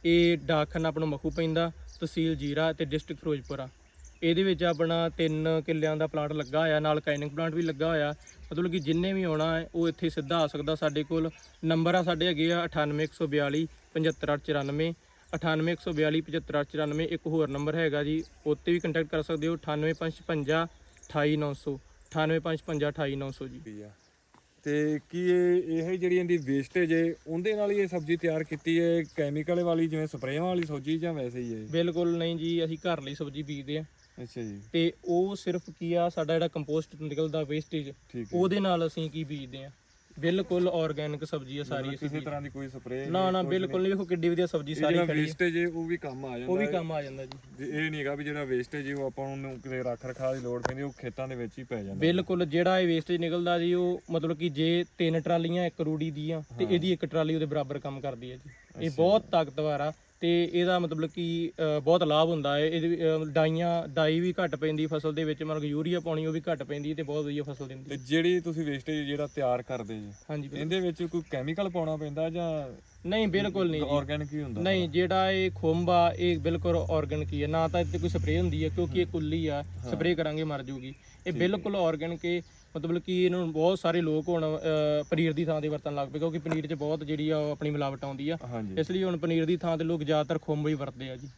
ਇਹ ਡਾਕਖਾਨਾ ਆਪਣਾ ਮਖੂ ਪੈਂਦਾ ਤਹਿਸੀਲ ਜੀਰਾ ਤੇ ਡਿਸਟ੍ਰਿਕਟ ਫਿਰੋਜ਼ਪੁਰ ਇਹਦੇ ਵਿੱਚ ਆਪਣਾ 3 ਕਿੱਲਿਆਂ ਦਾ ਪਲਾਂਟ ਲੱਗਾ ਹੋਇਆ ਨਾਲ ਕਾਈਨਿੰਗ ਪਲਾਂਟ ਵੀ ਲੱਗਾ ਹੋਇਆ। ਮਤਲਬ ਕਿ ਜਿੰਨੇ ਵੀ ਆਉਣਾ ਹੈ ਉਹ ਇੱਥੇ ਸਿੱਧਾ ਆ ਸਕਦਾ ਸਾਡੇ ਕੋਲ। ਨੰਬਰ ਆ ਸਾਡੇ ਹੈਗੇ ਆ 98142 75894 98142 75894 ਇੱਕ ਹੋਰ ਨੰਬਰ ਹੈਗਾ ਜੀ। ਉੱਤੇ ਵੀ ਕੰਟੈਕਟ ਕਰ ਸਕਦੇ ਹੋ 98555 28900 98555 28900 ਜੀ। ਤੇ ਕੀ ਇਹ ਇਹ ਜਿਹੜੀ ਇਹਦੀ ਵੇਸਟੇਜ ਹੈ ਉਹਦੇ ਨਾਲ ਹੀ ਇਹ ਸਬਜ਼ੀ ਤਿਆਰ ਕੀਤੀ ਹੈ ਕੈਮੀਕਲ ਵਾਲੀ ਜਿਵੇਂ ਸਪਰੇਆਂ ਵਾਲੀ ਸਬਜ਼ੀ ਜਾਂ ਵੈਸੇ ਹੀ ਹੈ ਬਿਲਕੁਲ ਨਹੀਂ ਜੀ ਅਸੀਂ ਘਰ ਲਈ ਸਬਜ਼ੀ ਬੀਜਦੇ ਆ। ਅੱਛਾ ਜੀ। ਤੇ ਉਹ ਸਿਰਫ ਕੀ ਆ ਸਾਡਾ ਜਿਹੜਾ ਕੰਪੋਸਟ ਨਿਕਲਦਾ ਵੇਸਟੇਜ ਠੀਕ ਉਹਦੇ ਨਾਲ ਅਸੀਂ ਕੀ ਬੀਜਦੇ ਆ ਬਿਲਕੁਲ ਆਰਗੈਨਿਕ ਸਬਜ਼ੀ ਆ ਸਾਰੀ ਅਸੀਂ ਕਿਸੇ ਤਰ੍ਹਾਂ ਦੀ ਕੋਈ ਸਪਰੇਅ ਨਾ ਨਾ ਬਿਲਕੁਲ ਨਹੀਂ। ਵੇਖੋ ਕਿੱਡੀ ਵਧੀਆ ਸਬਜ਼ੀ ਸਾਰੀ ਖੜੀ ਹੈ ਵੇਸਟੇਜ ਹੈ ਉਹ ਵੀ ਕੰਮ ਆ ਉਹ ਜਾਂਦਾ ਵੀ ਹੈ। ਕੰਮ ਆ ਜਾਂਦਾ ਜੀ। ਵੀ ਇਹ ਨਹੀਂ ਹੈਗਾ ਵੀ ਜਿਹੜਾ ਵੇਸਟੇਜ ਹੈ ਉਹ ਆਪਾਂ ਨੂੰ ਕਿਤੇ ਰੱਖ ਰਖਾ ਦੀ ਲੋੜ ਪੈਂਦੀ ਉਹ ਖੇਤਾਂ ਦੇ ਵਿੱਚ ਹੀ ਪੈ ਜਾਂਦਾ। ਬਿਲਕੁਲ ਜਿਹੜਾ ਇਹ ਵੇਸਟੇਜ ਨਿਕਲਦਾ ਜੀ ਉਹ ਮਤਲਬ ਕਿ ਜੇ ਤਿੰਨ ਟਰਾਲੀਆਂ ਇੱਕ ਰੂੜੀ ਦੀਆਂ ਤੇ ਇਹਦੀ ਇੱਕ ਟਰਾਲੀ ਉਹਦੇ ਬਰਾਬਰ ਕੰਮ ਕਰਦੀ ਹੈ ਜੀ। ਇਹ ਬਹੁਤ ਤਾਕਤਵਰ ਆ। ਤੇ ਇਹਦਾ ਮਤਲਬ ਕਿ ਬਹੁਤ ਲਾਭ ਹੁੰਦਾ ਹੈ। ਇਹਦੇ ਡਾਈਆਂ ਡਾਈ ਵੀ ਘੱਟ ਪੈਂਦੀ ਫਸਲ ਦੇ ਵਿੱਚ ਮਤਲਬ ਯੂਰੀਆ ਪਾਉਣੀ ਉਹ ਵੀ ਘੱਟ ਪੈਂਦੀ ਤੇ ਬਹੁਤ ਵਧੀਆ ਫਸਲ ਦਿੰਦੀ। ਤੇ ਜਿਹੜੀ ਤੁਸੀਂ ਵੇਸਟੇਜ ਜਿਹੜਾ ਤਿਆਰ ਕਰਦੇ ਜੀ ਹਾਂਜੀ। ਇਹਦੇ ਵਿੱਚ ਕੋਈ ਕੈਮੀਕਲ ਪਾਉਣਾ ਪੈਂਦਾ ਜਾਂ ਨਹੀਂ ਬਿਲਕੁਲ ਨਹੀਂ ਆਰਗੈਨਿਕ ਹੀ ਹੁੰਦਾ? ਨਹੀਂ ਜਿਹੜਾ ਇਹ ਖੁੰਬ ਇਹ ਬਿਲਕੁਲ ਆਰਗੈਨਿਕ ਹੀ ਹੈ ਨਾ ਤਾਂ ਇੱਥੇ ਕੋਈ ਸਪਰੇਅ ਹੁੰਦੀ ਹੈ ਕਿਉਂਕਿ ਇਹ ਕੁੱਲੀ ਆ ਸਪਰੇਅ ਕਰਾਂਗੇ ਮਰ ਜਾਊਗੀ ਇਹ ਬਿਲਕੁਲ ਆਰਗੈਨਿਕ ਹੈ ਮਤਲਬ ਕਿ ਇਹਨੂੰ ਬਹੁਤ ਸਾਰੇ ਲੋਕ ਹੁਣ ਅਹ, ਪਨੀਰ ਦੀ ਥਾਂ ਤੇ ਵਰਤਣ ਲੱਗ ਪਏ ਕਿਉਂਕਿ ਪਨੀਰ 'ਚ ਬਹੁਤ ਜਿਹੜੀ ਆ ਉਹ ਆਪਣੀ ਮਿਲਾਵਟ ਆਉਂਦੀ ਆ। ਹਾਂਜੀ। ਇਸ ਲਈ ਹੁਣ ਪਨੀਰ ਦੀ ਥਾਂ ਤੇ ਲੋਕ ਜ਼ਿਆਦਾਤਰ ਖੁੰਬ ਹੀ ਵਰਤਦੇ ਆ ਜੀ।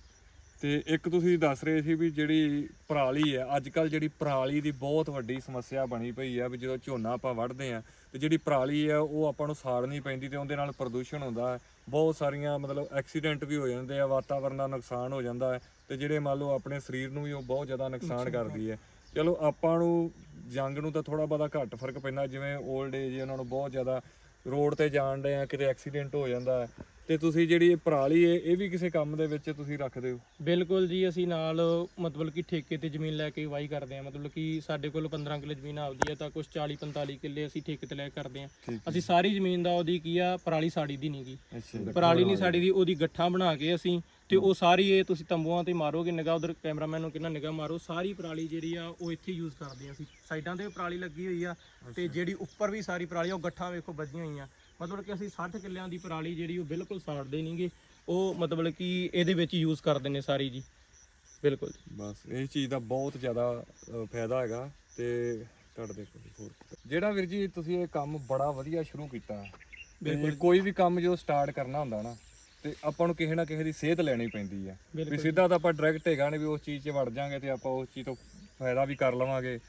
ਤੇ ਇੱਕ ਤੁਸੀਂ ਦੱਸ ਰਹੇ ਸੀ ਵੀ ਜਿਹੜੀ ਪਰਾਲੀ ਹੈ ਅੱਜ ਕੱਲ ਜਿਹੜੀ ਪਰਾਲੀ ਦੀ ਬਹੁਤ ਵੱਡੀ ਸਮੱਸਿਆ ਬਣੀ ਪਈ ਆ ਵੀ ਜਦੋਂ ਝੋਨਾ ਆਪਾਂ ਵੱਢਦੇ ਆ ਤੇ ਜਿਹੜੀ ਪਰਾਲੀ ਆ ਉਹ ਆਪਾਂ ਨੂੰ ਸਾੜਨੀ ਪੈਂਦੀ ਤੇ ਉਹਦੇ ਨਾਲ ਪ੍ਰਦੂਸ਼ਣ ਹੁੰਦਾ ਹੈ। ਬਹੁਤ ਸਾਰੀਆਂ ਮਤਲਬ ਐਕਸੀਡੈਂਟ ਵੀ ਹੋ ਜਾਂਦੇ ਆ ਵਾਤਾਵਰਨ ਦਾ ਨੁਕਸਾਨ ਹੋ ਜਾਂਦਾ ਹੈ ਤੇ ਜਿਹੜੇ ਮੰਨ ਲਓ ਆਪਣੇ ਸਰੀਰ ਨੂੰ ਵੀ ਉਹ ਬਹੁਤ ਜ਼ਿਆਦਾ ਨੁਕਸਾਨ ਕਰਦੀ ਹੈ। ਚਲੋ ਆਪਾਂ ਨੂੰ ਜੰਗ ਨੂੰ ਤਾਂ ਥੋੜਾ ਬਹੁਤਾ ਘੱਟ ਫ਼ਰਕ ਪੈਂਦਾ, ਜਿਵੇਂ 올ਡ ਏਜ ਉਹਨਾਂ ਨੂੰ ਬਹੁਤ ਜ਼ਿਆਦਾ ਰੋਡ ਤੇ ਜਾਣ ਦੇ ਆ ਕਿਤੇ ਐਕਸੀਡੈਂਟ ਹੋ ਜਾਂਦਾ ਤੇ ਤੁਸੀਂ ਜਿਹੜੀ ਇਹ ਪਰਾਲੀ ਹੈ ਇਹ ਵੀ ਕਿਸੇ ਕੰਮ ਦੇ ਵਿੱਚ ਤੁਸੀਂ ਰੱਖਦੇ ਹੋ? ਬਿਲਕੁਲ ਜੀ ਅਸੀਂ ਨਾਲ ਮਤਲਬ ਕਿ ਠੇਕੇ ਤੇ ਜ਼ਮੀਨ ਲੈ ਕੇ ਵਾਈ ਕਰਦੇ ਆ ਮਤਲਬ ਕਿ ਸਾਡੇ ਕੋਲ 15 ਕਿੱਲੇ ਜ਼ਮੀਨ ਆਪਦੀ ਹੈ ਤਾਂ ਕੁਝ 40 45 ਕਿੱਲੇ ਅਸੀਂ ਠੇਕੇ ਤੇ ਲੈ ਕੇ ਕਰਦੇ ਆ ਅਸੀਂ ਸਾਰੀ ਜ਼ਮੀਨ ਦਾ ਉਹਦੀ ਕੀ ਆ ਪਰਾਲੀ ਸਾੜੀ ਦੀ ਨਹੀਂ ਗੀ ਅੱਛਾ ਪਰਾਲੀ ਨਹੀਂ ਸਾਡੀ ਦੀ ਉਹਦੀ ਗੱਠਾਂ ਬਣਾ ਕੇ ਅਸੀਂ ਤੇ ਉਹ ਸਾਰੀ ਇਹ ਤੁਸੀਂ ਤੰਬੂਆਂ ਤੇ ਮਾਰੋਗੇ ਨਿਗਾਹ ਉਧਰ ਕੈਮਰਾਮੈਨ ਨੂੰ ਕਿੰਨਾ ਨਿਗਾਹ ਮਾਰੋ ਸਾਰੀ ਪਰਾਲੀ ਜਿਹੜੀ ਆ ਉਹ ਇੱਥੇ ਯੂਜ਼ ਕਰਦੇ ਆ ਅਸੀਂ। ਸਾਈਡਾਂ ਤੇ ਪਰਾਲੀ ਲੱਗੀ ਹੋਈ ਆ ਤੇ ਜਿਹੜੀ ਉੱਪਰ ਵੀ ਸਾਰੀ ਪਰਾਲੀ ਉਹ ਗੱਠਾਂ ਵੇਖੋ ਵੱਜੀਆਂ ਹੋਈਆਂ। ਮਤਲਬ ਕਿ ਅਸੀਂ 60 ਕਿੱਲਿਆਂ ਦੀ ਪਰਾਲੀ ਜਿਹੜੀ ਉਹ ਬਿਲਕੁਲ ਸਾੜਦੇ ਨਹੀਂਗੇ ਉਹ ਮਤਲਬ ਕਿ ਇਹਦੇ ਵਿੱਚ ਯੂਜ਼ ਕਰਦੇ ਨੇ ਸਾਰੀ ਜੀ। ਬਿਲਕੁਲ ਬਸ ਇਹ ਚੀਜ਼ ਦਾ ਬਹੁਤ ਜ਼ਿਆਦਾ ਫਾਇਦਾ ਹੈਗਾ ਤੇ ਤੁਹਾਡੇ ਦੇਖੋ ਹੋਰ ਜਿਹੜਾ ਵੀਰ ਜੀ ਤੁਸੀਂ ਇਹ ਕੰਮ ਬੜਾ ਵਧੀਆ ਸ਼ੁਰੂ ਕੀਤਾ ਤੇ ਕੋਈ ਵੀ ਕੰਮ ਜਦੋਂ ਸਟਾਰਟ ਕਰਨਾ ਹੁੰਦਾ ਨਾ ਤੇ ਆਪਾਂ ਨੂੰ ਕਿਸੇ ਨਾ ਕਿਸੇ ਦੀ ਸਿਹਤ ਲੈਣੀ ਪੈਂਦੀ ਹੈ ਵੀ ਸਿੱਧਾ ਤਾਂ ਆਪਾਂ ਡਾਇਰੈਕਟ ਹੈਗਾ ਨਹੀਂ ਵੀ ਉਸ ਚੀਜ਼ 'ਚ ਵੜ ਜਾਾਂਗੇ ਤੇ ਆਪਾਂ ਉਸ ਚੀਜ਼ ਤੋਂ ਫਾਇਦਾ ਵੀ ਕਰ ਲਵਾਂਗੇ।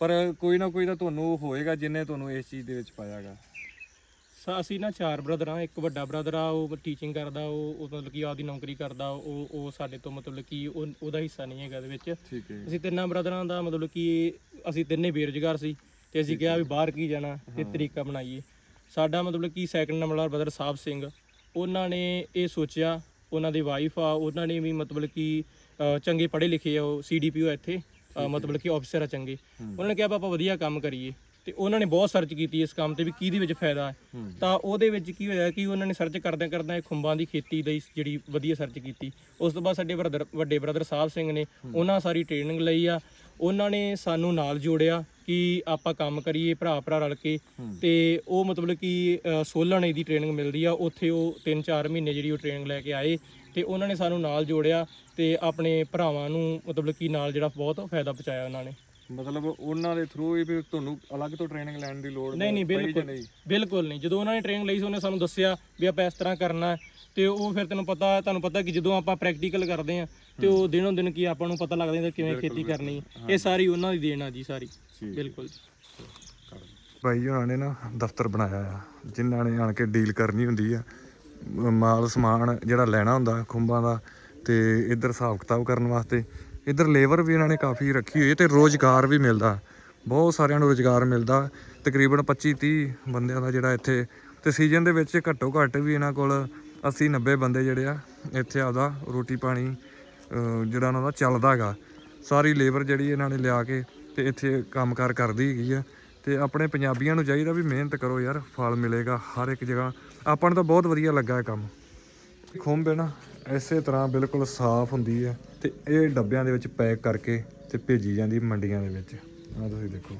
ਪਰ ਕੋਈ ਨਾ ਕੋਈ ਤਾਂ ਤੁਹਾਨੂੰ ਹੋਏਗਾ ਜਿੰਨੇ ਤੁਹਾਨੂੰ ਇਸ ਚੀਜ਼ ਦੇ ਵਿੱਚ ਪਾਇਆਗਾ ਸਾ ਅਸੀਂ ਨਾ ਚਾਰ ਬ੍ਰਦਰ ਆ ਇੱਕ ਵੱਡਾ ਬ੍ਰਦਰ ਆ ਉਹ ਟੀਚਿੰਗ ਕਰਦਾ ਉਹ ਉਹ ਮਤਲਬ ਕਿ ਆਪਦੀ ਨੌਕਰੀ ਕਰਦਾ ਉਹ ਉਹ ਸਾਡੇ ਤੋਂ ਮਤਲਬ ਕਿ ਉਹ ਉਹਦਾ ਹਿੱਸਾ ਨਹੀਂ ਹੈਗਾ ਇਹਦੇ ਵਿੱਚ। ਠੀਕ ਹੈ ਅਸੀਂ ਤਿੰਨਾਂ ਬ੍ਰਦਰਾਂ ਦਾ ਮਤਲਬ ਕਿ ਅਸੀਂ ਤਿੰਨੇ ਬੇਰੁਜ਼ਗਾਰ ਸੀ ਤੇ ਅਸੀਂ ਕਿਹਾ ਵੀ ਬਾਹਰ ਕੀ ਜਾਣਾ ਤੇ ਤਰੀਕਾ ਬਣਾਈਏ। ਸਾਡਾ ਮਤਲਬ ਕਿ ਸੈਕੰਡ ਨੰਬਰ ਵਾਲਾ ਬ੍ਰਦਰ ਸਾਹਿਬ ਸਿੰਘ ਉਹਨਾਂ ਨੇ ਇਹ ਸੋਚਿਆ ਉਹਨਾਂ ਦੀ ਵਾਈਫ ਆ ਉਹਨਾਂ ਨੇ ਵੀ ਮਤਲਬ ਕਿ ਅ, ਚੰਗੇ ਪੜ੍ਹੇ ਲਿਖੇ ਆ ਉਹ ਸੀਡੀਪੀਓ ਇੱਥੇ ਅ, ਮਤਲਬ ਕਿ ਆਫਿਸਰ ਆ ਚੰਗੇ। ਉਹਨਾਂ ਨੇ ਕਿਹਾ ਵੀ ਆਪਾਂ ਵਧੀਆ ਕੰਮ ਕਰੀਏ। ਤੇ ਉਹਨਾਂ ਨੇ ਬਹੁਤ ਸਰਚ ਕੀਤੀ ਇਸ ਕੰਮ ਤੇ ਵੀ ਕਿਹਦੇ ਵਿੱਚ ਫਾਇਦਾ ਹੈ। ਤਾਂ ਉਹਦੇ ਵਿੱਚ ਕੀ ਹੋਇਆ ਕਿ ਉਹਨਾਂ ਨੇ ਸਰਚ ਕਰਦਿਆਂ ਕਰਦਿਆਂ ਖੁੰਬਾਂ ਦੀ ਖੇਤੀ ਦੀ ਜਿਹੜੀ ਵਧੀਆ ਸਰਚ ਕੀਤੀ। ਉਸ ਤੋਂ ਬਾਅਦ ਸਾਡੇ ਬ੍ਰਦਰ ਵੱਡੇ ਬ੍ਰਦਰ ਸਾਹਿਬ ਸਿੰਘ ਨੇ ਉਹਨਾਂ ਸਾਰੀ ਟ੍ਰੇਨਿੰਗ ਲਈ ਆ। ਉਹਨਾਂ ਨੇ ਸਾਨੂੰ ਨਾਲ ਜੋੜਿਆ ਕਿ ਆਪਾਂ ਕੰਮ ਕਰੀਏ ਭਰਾ ਭਰਾ ਰਲ ਕੇ। ਤੇ ਉਹ ਮਤਲਬ ਕਿ ਸੋਲਨ ਇਹਦੀ ਟ੍ਰੇਨਿੰਗ ਮਿਲਦੀ ਆ। ਉੱਥੇ ਉਹ 3-4 ਮਹੀਨੇ ਜਿਹੜੀ ਉਹ ਟ੍ਰੇਨਿੰਗ ਲੈ ਕੇ ਆਏ। ਤੇ ਉਹਨਾਂ ਨੇ ਸਾਨੂੰ ਨਾਲ ਜੋੜਿਆ ਤੇ ਆਪਣੇ ਭਰਾਵਾਂ ਨੂੰ ਮਤਲਬ ਕਿ ਨਾਲ ਜਿਹੜਾ ਬਹੁਤ ਫਾਇਦਾ ਪਹੁੰਚਾਇਆ ਉਹਨਾਂ ਨੇ। ਮਤਲਬ ਉਹਨਾਂ ਦੇ ਥਰੂ ਹੀ ਫਿਰ ਤੁਹਾਨੂੰ ਅਲੱਗ ਤੋਂ ਟ੍ਰੇਨਿੰਗ ਲੈਣ ਦੀ ਲੋੜ ਨਹੀਂ ਨਹੀਂ ਪਈ ਜਾਂ ਬਿਲਕੁਲ। ਨਹੀਂ? ਬਿਲਕੁਲ ਨਹੀਂ। ਜਦੋਂ ਉਹਨਾਂ ਨੇ ਟ੍ਰੇਨਿੰਗ ਲਈ ਸੀ ਉਹਨੇ ਸਾਨੂੰ ਦੱਸਿਆ ਵੀ ਆਪਾਂ ਇਸ ਤਰ੍ਹਾਂ ਕਰਨਾ ਹੈ। ਤੇ ਉਹ ਫਿਰ ਤੈਨੂੰ ਪਤਾ ਤੁਹਾਨੂੰ ਪਤਾ ਕਿ ਜਦੋਂ ਆਪਾਂ ਪ੍ਰੈਕਟੀਕਲ ਕਰਦੇ ਆ ਤੇ ਉਹ ਦਿਨੋਂ ਦਿਨ ਕੀ ਆਪਾਂ ਨੂੰ ਪਤਾ ਲੱਗਦਾ ਜਾਂਦਾ ਕਿਵੇਂ ਖੇਤੀ ਕਰਨੀ। ਇਹ ਸਾਰੀ ਉਹਨਾਂ ਦੀ ਦੇਣ ਆ ਜੀ ਸਾਰੀ। ਬਿਲਕੁਲ। ਭਾਈ ਉਹਨਾਂ ਨੇ ਨਾ ਦਫ਼ਤਰ ਬਣਾਇਆ ਆ ਜਿਨ੍ਹਾਂ ਨੇ ਆਣ ਕੇ ਡੀਲ ਕਰਨੀ ਹੁੰਦੀ ਆ। ਮ- ਮਾਲ ਸਮਾਨ ਜਿਹੜਾ ਲੈਣਾ ਹੁੰਦਾ ਖੁੰਬਾਂ ਦਾ ਤੇ ਇੱਧਰ ਹਿਸਾਬ ਕਿਤਾਬ ਕਰਨ ਵਾਸਤੇ। ਇੱਧਰ ਲੇਬਰ ਵੀ ਇਹਨਾਂ ਨੇ ਕਾਫੀ ਰੱਖੀ ਹੋਈ ਹੈ ਤੇ ਰੋਜ਼ਗਾਰ ਵੀ ਮਿਲਦਾ। ਬਹੁਤ ਸਾਰਿਆਂ ਨੂੰ ਰੋਜ਼ਗਾਰ ਮਿਲਦਾ। ਤਕਰੀਬਨ 25 30 ਬੰਦਿਆਂ ਦਾ ਜਿਹੜਾ ਇੱਥੇ ਤੇ ਸੀਜ਼ਨ ਦੇ ਵਿੱਚ ਘੱਟੋ ਘੱਟ ਵੀ ਇਹਨਾਂ ਕੋਲ 80 90 ਬੰਦੇ ਜਿਹੜੇ ਆ, ਇੱਥੇ ਆਪਦਾ ਰੋਟੀ ਪਾਣੀ ਜਿਹੜਾ ਉਹਨਾਂ ਦਾ ਚੱਲਦਾ ਹੈਗਾ। ਸਾਰੀ ਲੇਬਰ ਜਿਹੜੀ ਇਹਨਾਂ ਨੇ ਲਿਆ ਕੇ ਤੇ ਇੱਥੇ ਕੰਮਕਾਰ ਕਰਦੀ ਹੈਗੀ ਆ। ਤੇ ਆਪਣੇ ਪੰਜਾਬੀਆਂ ਨੂੰ ਚਾਹੀਦਾ ਵੀ ਮਿਹਨਤ ਕਰੋ ਯਾਰ, ਫਲ ਮਿਲੇਗਾ ਹਰ ਇੱਕ ਜਗ੍ਹਾ। ਆਪਾਂ ਨੂੰ ਤਾਂ ਬਹੁਤ ਵਧੀਆ ਲੱਗਾ ਇਹ ਕੰਮ। ਖੁੰਬ ਹੈ ਨਾ, ਇਸੇ ਤਰ੍ਹਾਂ ਬਿਲਕੁਲ ਸਾਫ਼ ਹੁੰਦੀ ਹੈ। ਤੇ ਇਹ ਡੱਬਿਆਂ ਦੇ ਵਿੱਚ ਪੈਕ ਕਰਕੇ ਤੇ ਭੇਜੀ ਜਾਂਦੀ ਮੰਡੀਆਂ ਦੇ ਵਿੱਚ। ਆਹ ਤੁਸੀਂ ਦੇਖੋ।